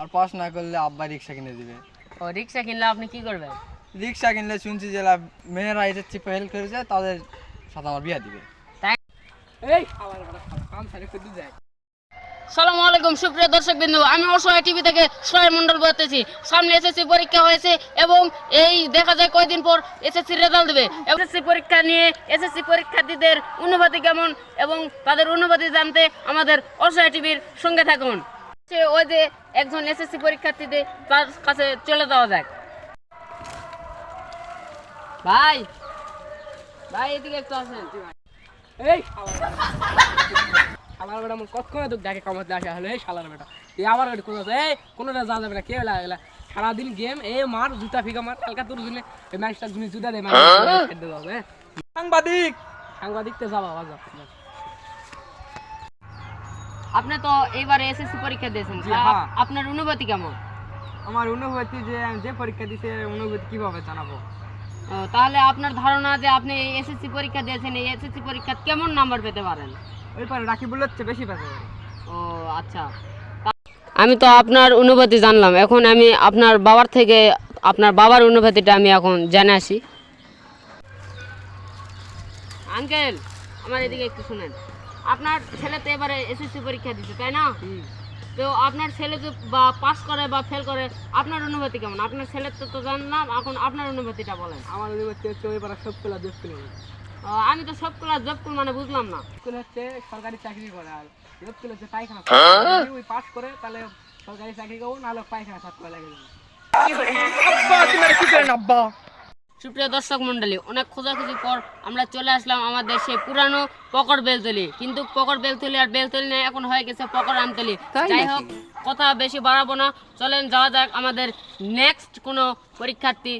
আর pass না করলে আব্বা রিক্সা কিনে দিবে। ও রিক্সা কিনলে আপনি কি করবেন? রিক্সা কিনলে শুনছি যে মেয়েরা এসেছে ফেল করেছে তাদের সাথে আমার বিয়া দিবে। এই সালামু আলাইকুম সুপ্রিয় দর্শক বিন্দু আমি অসহায় টিভি থেকে সোহেল মন্ডল বলতেছি। সামনে এসএসসি পরীক্ষা হয়েছে এবং এই দেখা যায় কয়দিন পর এসএসসি রেজাল্ট দেবে। এসএসসি পরীক্ষা নিয়ে এসএসসি পরীক্ষার্থীদের অনুভূতি কেমন এবং তাদের অনুভূতি জানতে আমাদের অসহায় টিভির সঙ্গে থাকুন। সে ওই যে একজন এসএসসি পরীক্ষার্থীদের তার কাছে চলে যাওয়া যাক। ভাই ভাই এদিকে একটু আসেন। এই আমার বেটা মন কতক্ষণ দুঃখ দেখে কামাতে আসা হলো এই শালার বেটা এই আমার বেটা কোনো এই কোনোটা যা যাবে না কে বেলা গেলা সারাদিন গেম এ মার জুতা ফিকা মার কালকা তোর জন্য এই ম্যাচটা জুতা দে মানে খেলতে সাংবাদিক! সাংবাদিকতে যাবা বাজা আপনি তো এইবারে এসএসসি পরীক্ষা দিয়েছেন। হ্যাঁ। আপনার অনুভূতি কেমন? আমার অনুভূতি যে আমি যে পরীক্ষা দিছে অনুভূতি কীভাবে জানাব? তাহলে আপনার ধারণা যে আপনি এসএসসি পরীক্ষা দিয়েছেন এই এসএসসি পরীক্ষা কেমন নাম্বার পেতে পারেন? ওই পরে রাখি বলছে বেশি পাবে ও আচ্ছা। আমি তো আপনার অনুভূতি জানলাম। এখন আমি আপনার বাবার থেকে আপনার বাবার অনুভূতিটা আমি এখন জেনে আসি। আঙ্কেল আমার এদিকে একটু শুনেন। আপনার ছেলে তো এবারে এসএসসি পরীক্ষা দিচ্ছে তাই না? তো আপনার ছেলে যে বা পাস করে বা ফেল করে আপনার অনুভূতি কেমন? আপনার ছেলের তো তো জানলাম এখন আপনার অনুভূতিটা বলেন। আমার অনুভূতি হচ্ছে ওই পাড়া সব পেলা দুঃখ পেলে আমি তো সব ক্লাস জব মানে বুঝলাম না। স্কুল হচ্ছে সরকারি চাকরি করে আর লোক স্কুল হচ্ছে পায়খানা ওই পাস করে তাহলে সরকারি চাকরি করব নাহলে পায়খানা সাত করে লাগে আব্বা তুমি কি করেন আব্বা? সুপ্রিয় দর্শক মন্ডলী অনেক খোঁজাখুঁজি পর আমরা চলে আসলাম আমাদের সেই পুরানো পকর বেলতলি। কিন্তু পকর বেলতলি আর বেলতলি নেই এখন হয়ে গেছে পকর আমতলি। যাই হোক কথা বেশি বাড়াবো না। চলেন যাওয়া যাক আমাদের নেক্সট কোনো পরীক্ষার্থী।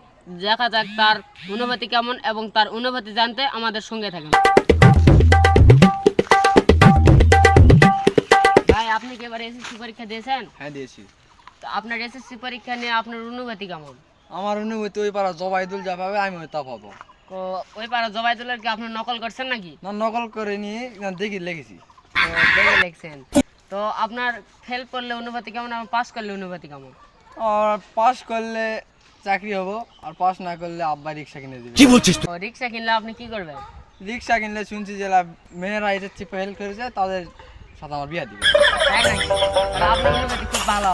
দেখা যাক তার অনুভূতি কেমন এবং তার অনুভূতি জানতে আমাদের সঙ্গে থাকেন। ভাই আপনি কি এবার এসএসসি পরীক্ষা দিয়েছেন? হ্যাঁ দিয়েছি। তো আপনার এসএসসি পরীক্ষা নিয়ে আপনার অনুভূতি কেমন? আমার অনুভূতি ওই পাড়া জবাইদুল যা পাবে আমি তা পাবো। ওই পাড়া জবাইদুলের কি আপনি নকল করছেন নাকি? না নকল করে নিয়ে দেখি লিখেছি। তো দেখে লিখছেন। তো আপনার ফেল করলে অনুভূতি কেমন এবং পাস করলে অনুভূতি কেমন? আর পাস করলে চাকরি হব আর পাস না করলে আব্বা রিক্সা কিনে দিবে। তো রিক্সা কিনলে আপনি কি করবেন? রিক্সা কিনলে শুনছি যে লা- মেয়েরা এসেছে ফেল করেছে তাদের সাথে আমার বিয়া দিবে। তাই নাকি? আপনার অনুভূতি খুব ভালো।